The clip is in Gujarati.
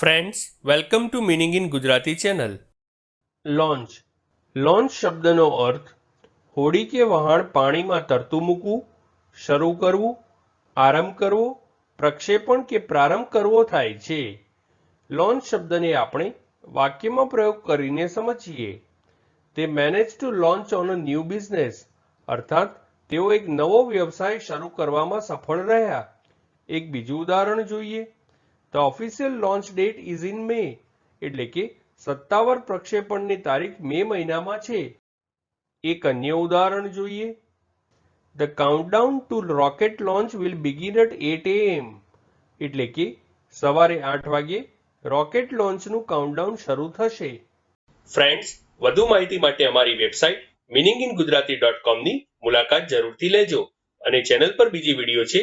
Friends welcome to meaning in Gujarati channel launch launch શબ્દનો અર્થ, હોડી કે વહાણ પાણીમાં તરતું મૂકવું, શરૂ કરવું, આરંભ કરવો, પ્રક્ષેપણ કે પ્રારંભ કરવો થાય છે. લોન્ચ શબ્દને આપણે વાક્યમાં પ્રયોગ કરીને સમજીએ. તે manage to launch on a new business અર્થાત, તેઓ એક નવો વ્યવસાય શરૂ કરવામાં સફળ રહ્યા. એક બીજું ઉદાહરણ જોઈએ. The official launch date is in May એટલે કે સત્તાવાર પ્રક્ષેપણની તારીખ મે મહિનામાં છે. એક અન્ય ઉદાહરણ જોઈએ. The countdown to rocket launch will begin at eight AM એટલે કે સવારે આઠ વાગે રોકેટ લોન્ચનું કાઉન્ટડાઉન શરૂ થશે. ફ્રેન્ડ્સ વધુ માહિતી માટે અમારી website meaning in Gujarati dot કોમની મુલાકાત જરૂરથી લેજો અને ચેનલ પર બીજી વીડિયો છે